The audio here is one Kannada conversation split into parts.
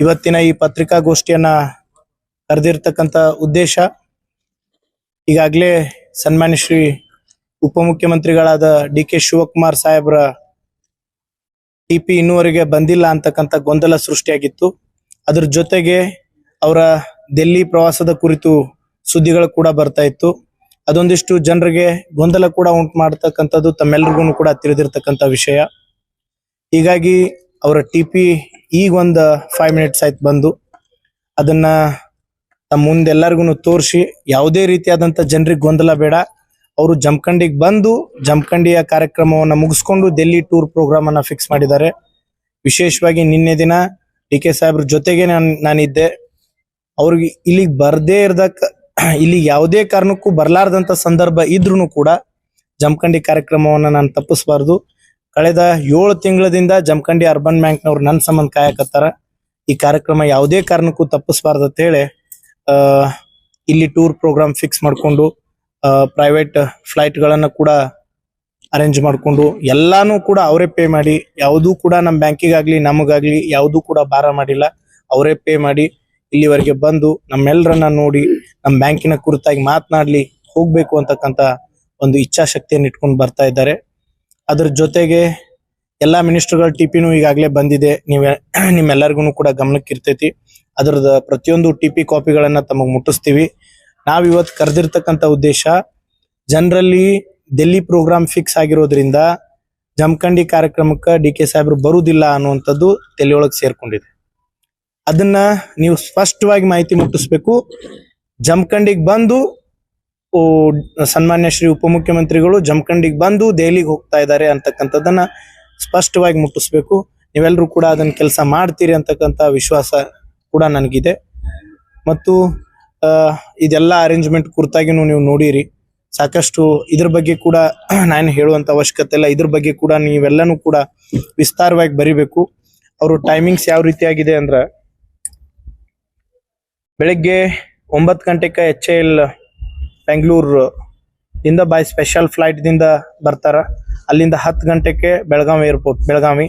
ಇವತ್ತಿನ ಈ ಪತ್ರಿಕಾಗೋಷ್ಠಿಯನ್ನ ಕರೆದಿರ್ತಕ್ಕಂಥ ಉದ್ದೇಶ, ಈಗಾಗಲೇ ಸನ್ಮಾನ್ಯ ಶ್ರೀ ಉಪಮುಖ್ಯಮಂತ್ರಿಗಳಾದ ಡಿ ಕೆ ಶಿವಕುಮಾರ್ ಸಾಹೇಬ್ರ ಟಿಪಿ ಇನ್ನುವರೆಗೆ ಬಂದಿಲ್ಲ ಅಂತಕ್ಕಂಥ ಗೊಂದಲ ಸೃಷ್ಟಿಯಾಗಿತ್ತು. ಅದ್ರ ಜೊತೆಗೆ ಅವರ ದೆಲ್ಲಿ ಪ್ರವಾಸದ ಕುರಿತು ಸುದ್ದಿಗಳು ಕೂಡ ಬರ್ತಾ ಇತ್ತು. ಅದೊಂದಿಷ್ಟು ಜನರಿಗೆ ಗೊಂದಲ ಕೂಡ ಉಂಟು ಮಾಡತಕ್ಕಂಥದ್ದು ತಮ್ಮೆಲ್ರಿಗೂ ಕೂಡ ತಿಳಿದಿರ್ತಕ್ಕಂಥ ವಿಷಯ. ಹೀಗಾಗಿ ಅವರ ಟಿ ಪಿ ಈಗ ಒಂದು ಫೈವ್ ಮಿನಿಟ್ಸ್ ಆಯ್ತು ಬಂದು. ಅದನ್ನ ತಮ್ಮ ಮುಂದೆ ಎಲ್ಲರಿಗೂ ತೋರಿಸಿ, ಯಾವುದೇ ರೀತಿಯಾದಂಥ ಜನರಿಗೆ ಗೊಂದಲ ಬೇಡ. ಅವರು ಜಮಖಂಡಿಗೆ ಬಂದು, ಜಮಖಂಡಿಯ ಕಾರ್ಯಕ್ರಮವನ್ನು ಮುಗಿಸ್ಕೊಂಡು ಡೆಲ್ಲಿ ಟೂರ್ ಪ್ರೋಗ್ರಾಮ್ ಅನ್ನ ಫಿಕ್ಸ್ ಮಾಡಿದ್ದಾರೆ. ವಿಶೇಷವಾಗಿ ನಿನ್ನೆ ದಿನ ಡಿ ಕೆ ಸಾಹೇಬ್ರ ಜೊತೆಗೆ ನಾನು, ನಾನಿದ್ದೆ. ಅವ್ರಿಗೆ ಇಲ್ಲಿಗೆ ಬರದೇ ಇರ್ದಕ್ಕ ಇಲ್ಲಿ ಯಾವುದೇ ಕಾರಣಕ್ಕೂ ಬರಲಾರ್ದಂಥ ಸಂದರ್ಭ ಇದ್ರೂ ಕೂಡ ಜಮಖಂಡಿ ಕಾರ್ಯಕ್ರಮವನ್ನು ನಾನು ತಪ್ಪಿಸಬಾರ್ದು. ಕಳೆದ ಏಳು ತಿಂಗಳದಿಂದ ಜಮಖಂಡಿ ಅರ್ಬನ್ ಬ್ಯಾಂಕ್ನವ್ರು ನನ್ನ ಸಂಬಂಧ ಕಾಯಕತ್ತಾರ ಈ ಕಾರ್ಯಕ್ರಮ ಯಾವುದೇ ಕಾರಣಕ್ಕೂ ತಪ್ಪಿಸಬಾರ್ದು ಅಂತ ಹೇಳಿ ಇಲ್ಲಿ ಟೂರ್ ಪ್ರೋಗ್ರಾಮ್ ಫಿಕ್ಸ್ ಮಾಡಿಕೊಂಡು ಪ್ರೈವೇಟ್ ಫ್ಲೈಟ್ ಗಳನ್ನ ಕೂಡ ಅರೇಂಜ್ ಮಾಡಿಕೊಂಡು, ಎಲ್ಲಾನು ಕೂಡ ಅವರೇ ಪೇ ಮಾಡಿ, ಯಾವುದೂ ಕೂಡ ನಮ್ಮ ಬ್ಯಾಂಕಿಗಾಗಲಿ, ನಮಗಾಗ್ಲಿ ಯಾವುದೂ ಕೂಡ ಭಾರ ಮಾಡಿಲ್ಲ. ಅವರೇ ಪೇ ಮಾಡಿ ಇಲ್ಲಿವರೆಗೆ ಬಂದು ನಮ್ಮೆಲ್ಲರನ್ನ ನೋಡಿ ನಮ್ಮ ಬ್ಯಾಂಕಿನ ಕುರಿತಾಗಿ ಮಾತನಾಡಲಿ ಹೋಗಬೇಕು ಅಂತಕ್ಕಂಥ ಒಂದು ಇಚ್ಛಾಶಕ್ತಿಯನ್ನು ಇಟ್ಕೊಂಡು ಬರ್ತಾ ಇದ್ದಾರೆ. ಅದ್ರ ಜೊತೆಗೆ ಎಲ್ಲಾ ಮಿನಿಸ್ಟರ್ಗಳ ಟಿಪಿನೂ ಈಗಾಗಲೇ ಬಂದಿದೆ. ನೀವೇ ನಿಮ್ಮೆಲ್ಲರಿಗೂ ಕೂಡ ಗಮನಕ್ಕೆ ಇರ್ತೈತಿ. ಅದರದ ಪ್ರತಿಯೊಂದು ಟಿಪಿ ಕಾಪಿಗಳನ್ನ ತಮಗ್ ಮುಟ್ಟಿಸ್ತೀವಿ. ನಾವ್ ಇವತ್ತು ಕರೆದಿರ್ತಕ್ಕಂಥ ಉದ್ದೇಶ, ಜನರಲ್ಲಿ ಡೆಲ್ಲಿ ಪ್ರೋಗ್ರಾಮ್ ಫಿಕ್ಸ್ ಆಗಿರೋದ್ರಿಂದ ಜಮಖಂಡಿ ಕಾರ್ಯಕ್ರಮಕ್ಕೆ ಡಿ ಕೆ ಸಾಹೇಬ್ರು ಬರುವುದಿಲ್ಲ ಅನ್ನುವಂಥದ್ದು ತಲೆಯೊಳಗೆ ಸೇರ್ಕೊಂಡಿದೆ. ಅದನ್ನ ನೀವು ಸ್ಪಷ್ಟವಾಗಿ ಮಾಹಿತಿ ಮುಟ್ಟಿಸ್ಬೇಕು. ಜಮಖಂಡಿಗೆ ಬಂದು ಸನ್ಮಾನ್ಯ ಶ್ರೀ ಉಪಮುಖ್ಯಮಂತ್ರಿಗಳು ಜಮಖಂಡಿಗೆ ಬಂದು ದೆಹಲಿಗೆ ಹೋಗ್ತಾ ಇದ್ದಾರೆ ಅಂತಕ್ಕಂಥದ್ದನ್ನ ಸ್ಪಷ್ಟವಾಗಿ ಮುಟ್ಟಿಸ್ಬೇಕು. ನೀವೆಲ್ಲರೂ ಕೂಡ ಅದನ್ನ ಕೆಲಸ ಮಾಡ್ತೀರಿ ಅಂತಕ್ಕಂಥ ವಿಶ್ವಾಸ ಕೂಡ ನನಗಿದೆ. ಮತ್ತು ಇದೆಲ್ಲ ಅರೇಂಜ್ಮೆಂಟ್ ಕುರಿತಾಗಿನೂ ನೀವು ನೋಡಿರಿ. ಸಾಕಷ್ಟು ಇದ್ರ ಬಗ್ಗೆ ಕೂಡ ನಾನು ಹೇಳುವಂತ ಅವಶ್ಯಕತೆ ಇಲ್ಲ. ಇದ್ರ ಬಗ್ಗೆ ಕೂಡ ನೀವೆಲ್ಲನೂ ಕೂಡ ವಿಸ್ತಾರವಾಗಿ ಬರಿಬೇಕು. ಅವರು ಟೈಮಿಂಗ್ಸ್ ಯಾವ ರೀತಿಯಾಗಿದೆ ಅಂದ್ರ ಬೆಳಗ್ಗೆ ಒಂಬತ್ತು ಗಂಟೆಗೆ ಎಚ್ ಎಲ್ ಬೆಂಗಳೂರು ಇಂದ ಬೈ ಸ್ಪೆಷಲ್ ಫ್ಲೈಟ್ ದಿಂದ ಬರ್ತಾರ. ಅಲ್ಲಿಂದ ಹತ್ತು ಗಂಟೆಗೆ ಬೆಳಗಾವಿ ಏರ್ಪೋರ್ಟ್ ಬೆಳಗಾವಿ.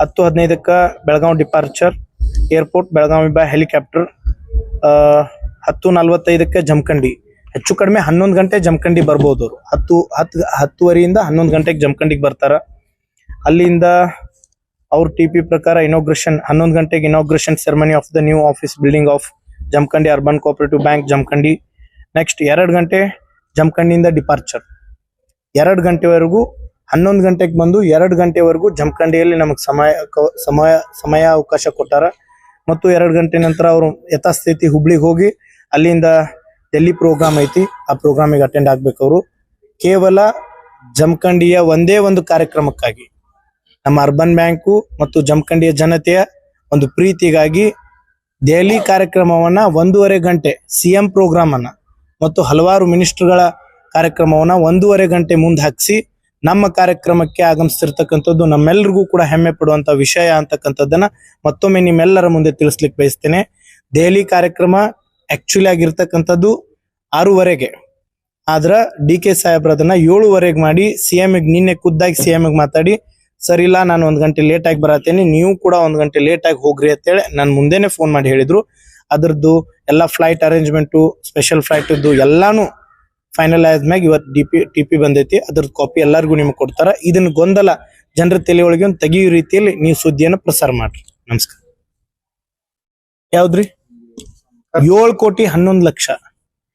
ಹತ್ತು ಹದಿನೈದಕ್ಕೆ Belagavi departure airport Belagavi by helicopter ಹತ್ತು ನಲ್ವತ್ತೈದಕ್ಕೆ ಜಮಖಂಡಿ. ಹೆಚ್ಚು ಕಡಿಮೆ ಹನ್ನೊಂದು ಗಂಟೆ ಜಮಖಂಡಿ ಬರ್ಬೋದು ಅವರು. ಹತ್ತು ಹತ್ತು, ಹತ್ತುವರೆಯಿಂದ ಹನ್ನೊಂದು ಗಂಟೆಗೆ ಜಮಖಂಡಿಗೆ ಬರ್ತಾರ. ಅಲ್ಲಿಂದ ಅವ್ರ ಟಿ ಪಿ ಪ್ರಕಾರ ಇನಾಗ್ರೇಷನ್ ಹನ್ನೊಂದು ಗಂಟೆಗೆ inauguration ceremony of the new office building of Jamakhandi urban cooperative bank Jamakhandi. Next ಎರಡು ಗಂಟೆ ಜಮಖಂಡಿಯಿಂದ ಡಿಪಾರ್ಚರ್ ಎರಡು ಗಂಟೆವರೆಗೂ, ಹನ್ನೊಂದು ಗಂಟೆಗೆ ಬಂದು ಎರಡು ಗಂಟೆವರೆಗೂ ಜಮಖಂಡಿಯಲ್ಲಿ ನಮಗೆ ಸಮಯ ಸಮಯ ಸಮಯ ಅವಕಾಶ ಕೊಟ್ಟಾರ. ಮತ್ತು ಎರಡು ಗಂಟೆ ನಂತರ ಅವರು ಯಥಾಸ್ಥಿತಿ ಹುಬ್ಳಿಗೆ ಹೋಗಿ ಅಲ್ಲಿಂದ ಡೆಲ್ಲಿ ಪ್ರೋಗ್ರಾಮ್ ಐತಿ. ಆ ಪ್ರೋಗ್ರಾಮಿಗೆ ಅಟೆಂಡ್ ಆಗ್ಬೇಕು ಅವರು. ಕೇವಲ ಜಮಖಂಡಿಯ ಒಂದೇ ಒಂದು ಕಾರ್ಯಕ್ರಮಕ್ಕಾಗಿ. ನಮ್ಮ ಅರ್ಬನ್ ಬ್ಯಾಂಕು ಮತ್ತು ಜಮಖಂಡಿಯ ಜನತೆಯ ಒಂದು ಪ್ರೀತಿಗಾಗಿ ದೆಹಲಿ ಕಾರ್ಯಕ್ರಮವನ್ನ ಒಂದೂವರೆ ಗಂಟೆ ಸಿಎಂ ಪ್ರೋಗ್ರಾಮ್ ಅನ್ನ ಮತ್ತು ಹಲವಾರು ಮಿನಿಸ್ಟರ್ಗಳ ಕಾರ್ಯಕ್ರಮವನ್ನ ಒಂದೂವರೆ ಗಂಟೆ ಮುಂದೆ ಹಾಕಿಸಿ ನಮ್ಮ ಕಾರ್ಯಕ್ರಮಕ್ಕೆ ಆಗಮಿಸ್ತಿರ್ತಕ್ಕಂಥದ್ದು ನಮ್ಮೆಲ್ಲರಿಗೂ ಕೂಡ ಹೆಮ್ಮೆ ಪಡುವಂಥ ವಿಷಯ ಅಂತಕ್ಕಂಥದ್ದನ್ನ ಮತ್ತೊಮ್ಮೆ ನಿಮ್ಮೆಲ್ಲರ ಮುಂದೆ ತಿಳಿಸ್ಲಿಕ್ಕೆ ಬಯಸ್ತೇನೆ. ದೆಹಲಿ ಕಾರ್ಯಕ್ರಮ ಆ್ಯಕ್ಚುಲಿ ಆಗಿರ್ತಕ್ಕಂಥದ್ದು ಆರೂವರೆಗೆ. ಆದ್ರೆ ಡಿ ಕೆ ಸಾಹೇಬ್ರ ಅದನ್ನ ಏಳುವರೆಗೆ ಮಾಡಿ ಸಿ ಗೆ ನಿನ್ನೆ ಖುದ್ದಾಗಿ ಸಿ ಗೆ ಮಾತಾಡಿ, ಸರ್ ಇಲ್ಲ, ನಾನು ಒಂದು ಗಂಟೆ ಲೇಟ್ ಆಗಿ ಬರತ್ತೇನೆ, ನೀವು ಕೂಡ ಒಂದ್ ಗಂಟೆ ಲೇಟ್ ಆಗಿ ಹೋಗ್ರಿ ಅಂತೇಳಿ ನಾನು ಮುಂದೆನೆ ಫೋನ್ ಮಾಡಿ ಹೇಳಿದ್ರು. ಅದ್ರದ್ದು ಎಲ್ಲ ಫ್ಲೈಟ್ ಅರೇಂಜ್ಮೆಂಟು ಸ್ಪೆಷಲ್ ಫ್ಲೈಟ್ ಇದ್ದು ಎಲ್ಲಾನು ಫೈನಲ್ ಆದ್ಮ್ಯಾಗ ಇವತ್ತು ಡಿ ಪಿ ಟಿ ಪಿ ಬಂದೈತಿ. ಅದ್ರದ್ದು ಕಾಪಿ ಎಲ್ಲರಿಗೂ ನಿಮ್ಗೆ ಕೊಡ್ತಾರ. ಇದನ್ನ ಗೊಂದಲ ಜನರ ತಲೆಯೊಳಗೆ ಒಂದು ತೆಗಿಯೋ ರೀತಿಯಲ್ಲಿ ನೀವು ಸುದ್ದಿಯನ್ನು ಪ್ರಸಾರ ಮಾಡ್ರಿ. ನಮಸ್ಕಾರ. ಯಾವ್ದ್ರಿ? ಏಳು ಕೋಟಿ ಹನ್ನೊಂದು ಲಕ್ಷ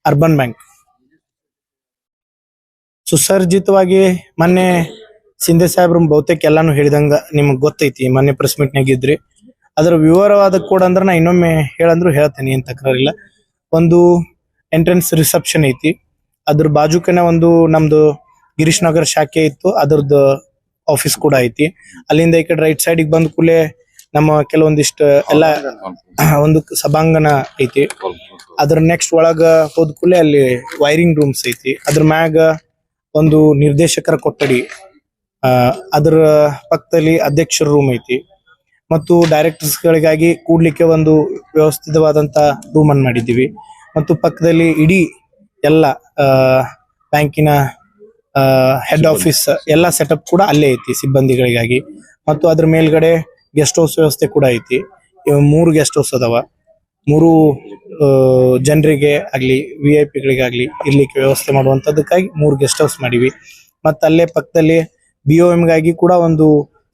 ಅರ್ಬನ್ ಬ್ಯಾಂಕ್. ಸುಸರ್ಜಿತವಾಗಿ ಮೊನ್ನೆ ಸಿಂಧೆ ಸಾಹೇಬ್ರ ಬಹುತೇಕ ಎಲ್ಲಾನು ಹೇಳಿದಂಗ ನಿಮಗ್ ಗೊತ್ತೈತಿ ಮೊನ್ನೆ ಪ್ರೆಸ್ ಮೀಟ್ನಾಗ ಇದ್ರಿ. ಅದ್ರ ವಿವರವಾದ ಕೋಡ್ ಅಂದ್ರೆ ನಾ ಇನ್ನೊಮ್ಮೆ ಹೇಳಂದ್ರು ಹೇಳ್ತೇನೆ ಏನ್ ತಕರಾರಿಲ್ಲ. ಒಂದು ಎಂಟ್ರೆನ್ಸ್ ರಿಸೆಪ್ಷನ್ ಐತಿ. ಅದ್ರ ಬಾಜುಕನೆ ಒಂದು ನಮ್ದು ಗಿರೀಶ್ ನಗರ್ ಶಾಖೆ ಇತ್ತು ಅದ್ರದ್ದು ಆಫೀಸ್ ಕೂಡ ಐತಿ. ಅಲ್ಲಿಂದ ಈ ಕಡೆ ರೈಟ್ ಸೈಡ್ ಬಂದ ಕೂಡಲೇ ನಮ್ಮ ಕೆಲವೊಂದಿಷ್ಟು ಎಲ್ಲ ಒಂದು ಸಭಾಂಗಣ ಐತಿ. ಅದ್ರ ನೆಕ್ಸ್ಟ್ ಒಳಗ ಹೋದ ಕೂಡಲೇ ಅಲ್ಲಿ ವೈರಿಂಗ್ ರೂಮ್ಸ್ ಐತಿ. ಅದ್ರ ಮ್ಯಾಗ ಒಂದು ನಿರ್ದೇಶಕರ ಕೊಠಡಿ ಅದರ ಪಕ್ಕದಲ್ಲಿ ಅಧ್ಯಕ್ಷರ ರೂಮ್ ಐತಿ. ಮತ್ತು ಡೈರೆಕ್ಟರ್ಸ್ ಗಳಿಗಾಗಿ ಕೂಡ್ಲಿಕ್ಕೆ ಒಂದು ವ್ಯವಸ್ಥಿತವಾದಂತ ರೂಮ್ ಅನ್ನು ಮಾಡಿದ್ದೀವಿ. ಮತ್ತು ಪಕ್ಕದಲ್ಲಿ ಇಡೀ ಎಲ್ಲ ಬ್ಯಾಂಕಿನ ಹೆಡ್ ಆಫೀಸ್ ಎಲ್ಲ ಸೆಟಪ್ ಕೂಡ ಅಲ್ಲೇ ಐತಿ ಸಿಬ್ಬಂದಿಗಳಿಗಾಗಿ. ಮತ್ತು ಅದ್ರ ಮೇಲ್ಗಡೆ ಗೆಸ್ಟ್ ಹೌಸ್ ವ್ಯವಸ್ಥೆ ಕೂಡ ಐತಿ. ಮೂರು ಗೆಸ್ಟ್ ಹೌಸ್ ಅದಾವ. ಮೂರು ಜನರಿಗೆ ಆಗ್ಲಿ ವಿ ಐ ಪಿಗಳಿಗಾಗಲಿ ಇರ್ಲಿಕ್ಕೆ ವ್ಯವಸ್ಥೆ ಮಾಡುವಂತದಕ್ಕಾಗಿ ಮೂರು ಗೆಸ್ಟ್ ಹೌಸ್ ಮಾಡಿವಿ. ಮತ್ತೆ ಅಲ್ಲೇ ಪಕ್ಕದಲ್ಲಿ ಬಿ ಗಾಗಿ ಕೂಡ ಒಂದು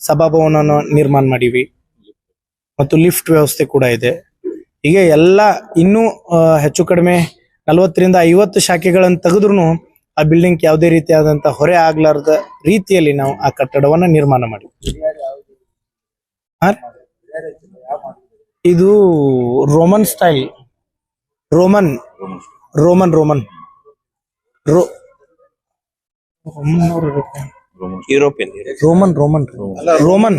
ಸಭಾಭವನವನ್ನು ನಿರ್ಮಾಣ ಮಾಡಿವಿ. ಮತ್ತು ಲಿಫ್ಟ್ ವ್ಯವಸ್ಥೆ ಕೂಡ ಇದೆ. ಹೀಗೆ ಎಲ್ಲ ಇನ್ನೂ ಹೆಚ್ಚು ಕಡಿಮೆ ನಲವತ್ತರಿಂದ ಐವತ್ತು ಶಾಖೆಗಳನ್ನು ತೆಗೆದ್ರು ಆ ಬಿಲ್ಡಿಂಗ್ ಯಾವುದೇ ರೀತಿಯಾದಂತ ಹೊರೆ ಆಗ್ಲಾರದ ರೀತಿಯಲ್ಲಿ ನಾವು ಆ ಕಟ್ಟಡವನ್ನ ನಿರ್ಮಾಣ ಮಾಡಿದ್ವಿ. ಹಾ? ಇದು Roman style Roman Roman Roman rho European Roman Roman Roman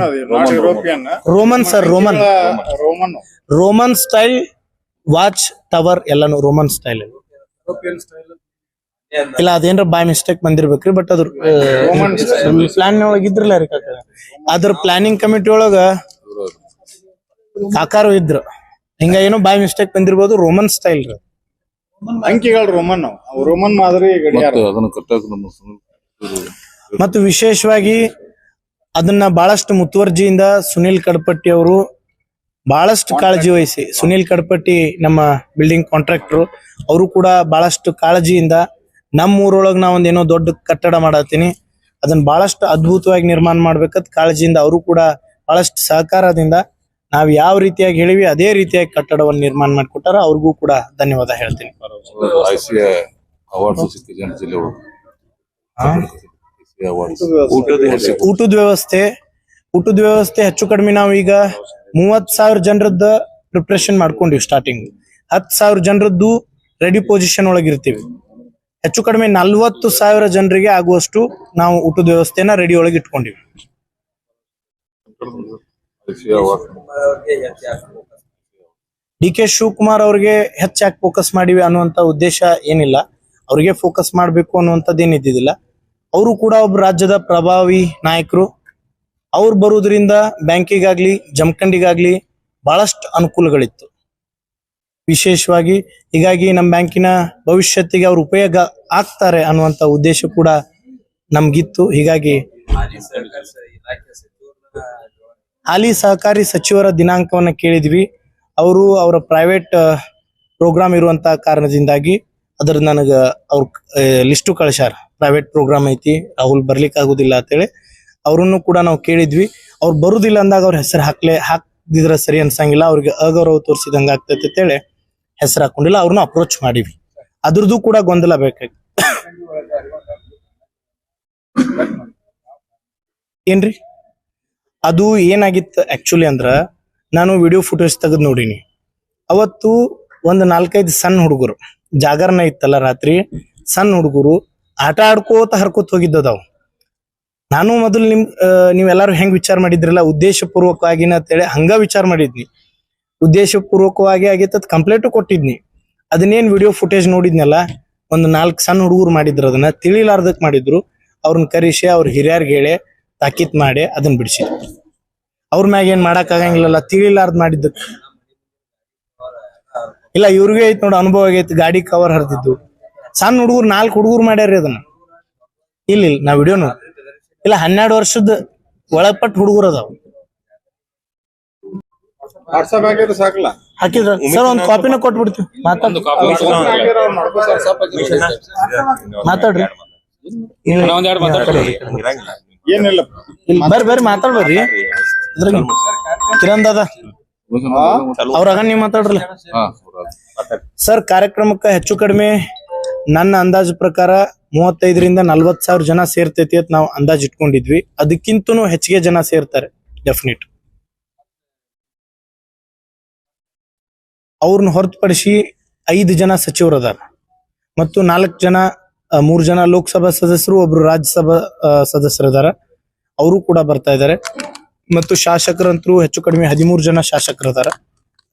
European Roman sir Roman Roman Roman style watch tower ಎಲ್ಲಾನು ರೋಮನ್ ಸ್ಟೈಲ್ ಇಲ್ಲ ಅದೇನ್ರ ಬೈ ಮಿಸ್ಟೇಕ್ ಬಂದಿರ್ಬೇಕ್ರಿ ಬಟ್ ಅದ್ರ ಪ್ಲಾನ್ ಒಳಗ ಇದ್ರಲ್ಲ ರೀ ಕಾಕ? ಅದ್ರ ಪ್ಲಾನಿಂಗ್ ಕಮಿಟಿ ಒಳಗ ಕಾಕಾರು ಇದ್ರು. ಹಿಂಗ ಏನೋ ಬೈ ಮಿಸ್ಟೇಕ್ ಬಂದಿರ್ಬೋದು ರೋಮನ್ ಸ್ಟೈಲ್ ರೀ. ಅಂಕಿಗಳು ರೋಮನ್ ರೋಮನ್ ಮಾದರಿ ಗಡಿಯಾರ. ನಮ್ಮ ಮತ್ತು ವಿಶೇಷವಾಗಿ ಅದನ್ನ ಬಹಳಷ್ಟು ಮುತುವರ್ಜಿಯಿಂದ ಸುನಿಲ್ ಕಡಪಟ್ಟಿ ಅವರು ಬಹಳಷ್ಟು ಕಾಳಜಿ ವಹಿಸಿ ಸುನಿಲ್ ಕಡಪಟ್ಟಿ ನಮ್ಮ ಬಿಲ್ಡಿಂಗ್ ಕಾಂಟ್ರಾಕ್ಟರ್ ಅವರು ಕೂಡ ಬಹಳಷ್ಟು ಕಾಳಜಿಯಿಂದ ನಮ್ಮ ಊರೊಳಗೆ ನಾ ಒಂದೇನೋ ದೊಡ್ಡ ಕಟ್ಟಡ ಮಾಡತ್ತೀನಿ ಅದನ್ನ ಬಹಳಷ್ಟು ಅದ್ಭುತವಾಗಿ ನಿರ್ಮಾಣ ಮಾಡ್ಬೇಕಂತ ಕಾಳಜಿಯಿಂದ ಅವರು ಕೂಡ ಬಹಳಷ್ಟು ಸಹಕಾರದಿಂದ ನಾವು ಯಾವ ರೀತಿಯಾಗಿ ಹೇಳಿವಿ ಅದೇ ರೀತಿಯಾಗಿ ಕಟ್ಟಡವನ್ನು ನಿರ್ಮಾಣ ಮಾಡಿಕೊಟ್ಟಾರ ಅವ್ರಿಗೂ ಕೂಡ ಧನ್ಯವಾದ ಹೇಳ್ತೀನಿ. ಊಟದ ವ್ಯವಸ್ಥೆ. ಊಟದ ವ್ಯವಸ್ಥೆ. ಹೆಚ್ಚು ಕಡಿಮೆ ನಾವು ಈಗ ಮೂವತ್ ಸಾವಿರ ಜನರದ್ದು ಪ್ರಿಪ್ರೇಷನ್ ಮಾಡ್ಕೊಂಡಿವಿ ಸ್ಟಾರ್ಟಿಂಗ್ ಹತ್ತು ಸಾವಿರ ಜನರದ್ದು ರೆಡಿ ಪೊಸಿಷನ್ ಒಳಗಿರ್ತೀವಿ ಹೆಚ್ಚು ಕಡಿಮೆ ನಲ್ವತ್ತು ಸಾವಿರ ಜನರಿಗೆ ಆಗುವಷ್ಟು ನಾವು ಊಟದ ವ್ಯವಸ್ಥೆನ ರೆಡಿ ಒಳಗೆ ಇಟ್ಕೊಂಡಿವಿ. ಡಿ ಕೆ ಶಿವಕುಮಾರ್ ಅವ್ರಿಗೆ ಹೆಚ್ಚಾಗಿ ಫೋಕಸ್ ಮಾಡಿವಿ ಅನ್ನುವಂತ ಉದ್ದೇಶ ಏನಿಲ್ಲ. ಅವ್ರಿಗೆ ಫೋಕಸ್ ಮಾಡಬೇಕು ಅನ್ನುವಂಥದ್ದು ಏನಿದ್ದಿದ್ದಿಲ್ಲ ಅವರು ಕೂಡ ಒಬ್ಬ ರಾಜ್ಯದ ಪ್ರಭಾವಿ ನಾಯಕರು. ಅವ್ರು ಬರುವುದರಿಂದ ಬ್ಯಾಂಕಿಗಾಗ್ಲಿ, ಜಮಖಂಡಿಗಾಗ್ಲಿ ಬಹಳಷ್ಟು ಅನುಕೂಲಗಳಿತ್ತು. ವಿಶೇಷವಾಗಿ ಹೀಗಾಗಿ ನಮ್ಮ ಬ್ಯಾಂಕಿನ ಭವಿಷ್ಯತ್ತಿಗೆ ಅವ್ರು ಉಪಯೋಗ ಆಗ್ತಾರೆ ಅನ್ನುವಂತ ಉದ್ದೇಶ ಕೂಡ ನಮಗಿತ್ತು. ಹೀಗಾಗಿ ಹಾಲಿ ಸಹಕಾರಿ ಸಚಿವರ ದಿನಾಂಕವನ್ನ ಕೇಳಿದ್ವಿ. ಅವರು ಅವರ ಪ್ರೈವೇಟ್ ಪ್ರೋಗ್ರಾಮ್ ಇರುವಂತ ಕಾರಣದಿಂದಾಗಿ ಅದ್ರ ನನಗ ಅವ್ರ ಲಿಸ್ಟು ಕಳಿಸ್ಯಾರ. ಪ್ರೈವೇಟ್ ಪ್ರೋಗ್ರಾಮ್ ಐತಿ, ರಾಹುಲ್ ಬರ್ಲಿಕ್ಕೆ ಆಗುದಿಲ್ಲ ಅಂತೇಳಿ, ಅವ್ರನ್ನು ಕೂಡ ನಾವು ಕೇಳಿದ್ವಿ. ಅವ್ರು ಬರುದಿಲ್ಲ ಅಂದಾಗ ಅವ್ರ ಹೆಸರು ಹಾಕ್ಲೆ, ಹಾಕ್ದಿದ್ರೆ ಸರಿ ಅನ್ಸಂಗಿಲ್ಲ, ಅವ್ರಿಗೆ ಅಗೌರವ ತೋರಿಸಿದಂಗ ಆಗ್ತೈತೆ ಅಂತೇಳಿ ಹೆಸರು ಹಾಕೊಂಡಿಲ್ಲ ಅವ್ರನ್ನ ಅಪ್ರೋಚ್ ಮಾಡಿವಿ. ಅದ್ರದ್ದು ಕೂಡ ಗೊಂದಲ ಬೇಕಾಗಿ ಏನ್ರಿ? ಅದು ಏನಾಗಿತ್ತು ಆಕ್ಚುಲಿ ಅಂದ್ರ, ನಾನು ವಿಡಿಯೋ ಫುಟೇಜ್ ತೆಗೆದು ನೋಡಿನಿ. ಅವತ್ತು ಒಂದು ನಾಲ್ಕೈದು ಸಣ್ಣ ಹುಡುಗರು, ಜಾಗರಣ ಇತ್ತಲ್ಲ ರಾತ್ರಿ ಸಣ್ಣ ಹುಡುಗರು ಆಟ ಆಡ್ಕೋತ ಹರ್ಕೋತ ಹೋಗಿದ್ದದಾವ್ ನಾನು ಮೊದಲು ನಿಮ್ ನೀವೆಲ್ಲರೂ ಹೆಂಗ್ ವಿಚಾರ ಮಾಡಿದ್ರಲ್ಲ ಉದ್ದೇಶ ಅಂತ ಅಂತೇಳಿ ಹಂಗ ವಿಚಾರ ಮಾಡಿದ್ನಿ. ಉದ್ದೇಶ ಪೂರ್ವಕವಾಗಿ ಆಗಿತ್ತ ಕಂಪ್ಲೇಂಟ್ ಕೊಟ್ಟಿದ್ನಿ. ಅದನ್ನೇನ್ ವಿಡಿಯೋ ಫುಟೇಜ್ ನೋಡಿದ್ನಲ್ಲ, ಒಂದು ನಾಲ್ಕು ಸಣ್ಣ ಹುಡುಗರು ಮಾಡಿದ್ರು ಅದನ್ನ, ತಿಳಿಲಾರ್ದಕ್ ಮಾಡಿದ್ರು. ಅವ್ರನ್ನ ಕರೆಸಿ ಅವ್ರ ಹಿರಿಯರ್ಗೆ ಹೇಳಿ, ತಾಕೀತ್ ಮಾಡಿ ಅದನ್ನ ಬಿಡಿಸಿ ಅವ್ರ ಮ್ಯಾಗ ಏನ್ ಮಾಡಕ್ ಆಗಂಗಿಲ್ಲ ತಿಳಿಲಾರ್ದ್ ಮಾಡಿದ್ದಕ್ಕೆ ಇಲ್ಲ, ಇವ್ರಿಗೆ ಐತ್ ನೋಡು, ಅನುಭವ ಆಗೈತಿ, ಗಾಡಿ ಕವರ್ ಹರಿದಿದ್ದು. ಸಣ್ಣ ಹುಡುಗರು ನಾಲ್ಕು ಹುಡುಗರು ಮಾಡ್ಯಾರ ಅದನ್ನ. ಇಲ್ಲ ಇಲ್ಲ ನಾ ವಿಡಿಯೋನು ಇಲ್ಲ ಹನ್ನೆರಡು ವರ್ಷದ ಒಳಪಟ್ಟ ಹುಡುಗರು ಅದಾವ. ಹಾಕಿದ್ರೆ ಸಾಕಲ್ಲ? ಹಾಕಿದ್ರ? ಸರ್ ಒಂದ್ ಕಾಪಿನ ಕೊಟ್ಬಿಡ್ತೀವಿ. ಮಾತಾಡ್. ಹಾಕಿರೋ ಅವ್ರು ಮಾಡ್ಕೋತಾರೆ. ಮಾತಾಡ್ರಿ. ಏನಿಲ್ಲ. ಇಲ್ಲಿ ಬರ್ರಿ ಬರ್ರಿ ಮಾತಾಡ್ಬರ್ರಿ. ಇದ್ರಾಗ ಕಿರಣ್ ದಾದ. ಅವ್ರಾಗ ನೀವ್ ಮಾತಾಡ್ರಲ್ಲ. ಸರ್ ಕಾರ್ಯಕ್ರಮಕ್ಕ ಹೆಚ್ಚು ಕಡಿಮೆ ನನ್ನ ಅಂದಾಜು ಪ್ರಕಾರ ಮೂವತ್ತೈದರಿಂದ ನಲ್ವತ್ ಸಾವಿರ ಜನ ಸೇರ್ತೈತಿ ಅಂತ ನಾವು ಅಂದಾಜು ಇಟ್ಕೊಂಡಿದ್ವಿ. ಅದಕ್ಕಿಂತನೂ ಹೆಚ್ಚಿಗೆ ಜನ ಸೇರ್ತಾರೆ ಡೆಫಿನೆಟ್ ಅವ್ರನ್ನ ಹೊರತುಪಡಿಸಿ ಐದು ಜನ ಸಚಿವರು ಅದಾರ. ಮತ್ತು ನಾಲ್ಕು ಜನ ಮೂರು ಜನ ಲೋಕಸಭಾ ಸದಸ್ಯರು, ಒಬ್ರು ರಾಜ್ಯಸಭಾ ಸದಸ್ಯರು ಅದಾರ. ಅವರು ಕೂಡ ಬರ್ತಾ ಇದ್ದಾರೆ. ಮತ್ತು ಶಾಸಕರಂತರೂ ಹೆಚ್ಚು ಕಡಿಮೆ ಹದಿಮೂರು ಜನ ಶಾಸಕರು ಅದಾರ.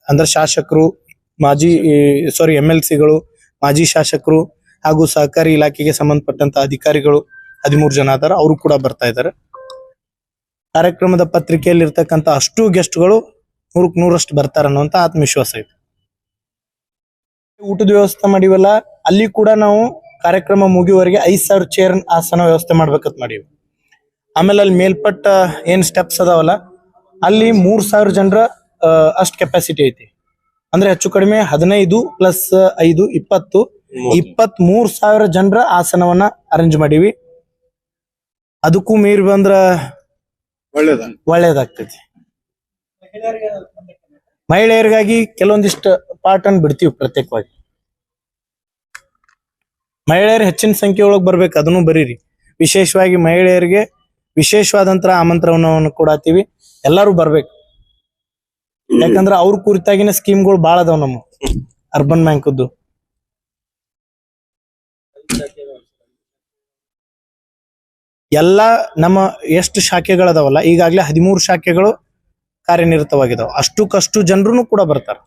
ಅಂದ್ರೆ ಶಾಸಕರು, ಮಾಜಿ ಸಾರಿ ಎಂ ಎಲ್ ಸಿಗಳು ಮಾಜಿ ಶಾಸಕರು ಹಾಗೂ ಸಹಕಾರಿ ಇಲಾಖೆಗೆ ಸಂಬಂಧಪಟ್ಟಂತ ಅಧಿಕಾರಿಗಳು ಹದಿಮೂರು ಜನ ಅದಾರ. ಅವರು ಕೂಡ ಬರ್ತಾ ಇದ್ದಾರೆ ಕಾರ್ಯಕ್ರಮದ ಪತ್ರಿಕೆಯಲ್ಲಿ ಇರ್ತಕ್ಕಂಥ ಅಷ್ಟು ಗೆಸ್ಟ್ಗಳು ನೂರಕ್ ನೂರಷ್ಟು ಬರ್ತಾರ ಅನ್ನುವಂಥ ಆತ್ಮವಿಶ್ವಾಸ ಇದೆ. ಊಟದ ವ್ಯವಸ್ಥೆ ಮಾಡಿವಲ್ಲ, ಅಲ್ಲಿ ಕೂಡ ನಾವು ಕಾರ್ಯಕ್ರಮ ಮುಗಿಯುವವರೆಗೆ ಐದ್ ಸಾವಿರ ಚೇರ್ ಆಸನ ವ್ಯವಸ್ಥೆ ಮಾಡ್ಬೇಕಂತ ಮಾಡೀವಿ. ಆಮೇಲೆ ಅಲ್ಲಿ ಮೇಲ್ಪಟ್ಟ ಏನ್ ಸ್ಟೆಪ್ಸ್ ಅದಾವಲ್ಲ, ಅಲ್ಲಿ ಮೂರ್ ಸಾವಿರ ಜನರ ಅಷ್ಟು ಕೆಪಾಸಿಟಿ ಐತಿ. ಅಂದ್ರೆ ಹೆಚ್ಚು ಕಡಿಮೆ ಹದಿನೈದು ಪ್ಲಸ್ ಐದು ಇಪ್ಪತ್ತು ಇಪ್ಪತ್ತ್ ಮೂರ್ ಸಾವಿರ ಜನರ ಆಸನವನ್ನ ಅರೇಂಜ್ ಮಾಡೀವಿ. ಅದಕ್ಕೂ ಮೀರಿ ಬಂದ್ರ ಒಳ್ಳೇದ? ಒಳ್ಳೇದಾಗ್ತೈತಿ. ಮಹಿಳೆಯರಿಗಾಗಿ ಕೆಲವೊಂದಿಷ್ಟು ಪಾರ್ಟ್ ಅನ್ನು ಬಿಡ್ತೀವಿ ಪ್ರತ್ಯೇಕವಾಗಿ. ಮಹಿಳೆಯರು ಹೆಚ್ಚಿನ ಸಂಖ್ಯೆ ಒಳಗೆ ಬರ್ಬೇಕು ಅದನ್ನು ಬರೀರಿ. ವಿಶೇಷವಾಗಿ ಮಹಿಳೆಯರಿಗೆ ವಿಶೇಷವಾದಂತ ಆಮಂತ್ರಣವನ್ನು ಕೊಡತೀವಿ. ಎಲ್ಲರೂ ಬರ್ಬೇಕು. ಯಾಕಂದ್ರೆ ಅವ್ರ ಕುರಿತಾಗಿನ ಸ್ಕೀಮ್ಗಳು ಭಾಳ ಅದಾವ ನಮ್ಮ ಅರ್ಬನ್ ಬ್ಯಾಂಕದ್ದು ಎಲ್ಲ ನಮ್ಮ ಎಷ್ಟು ಶಾಖೆಗಳದಾವಲ್ಲ ಈಗಾಗಲೇ ಹದಿಮೂರು ಶಾಖೆಗಳು ಕಾರ್ಯನಿರತವಾಗಿದಾವ. ಅಷ್ಟಕ್ಕಷ್ಟು ಜನರು ಕೂಡ ಬರ್ತಾರ.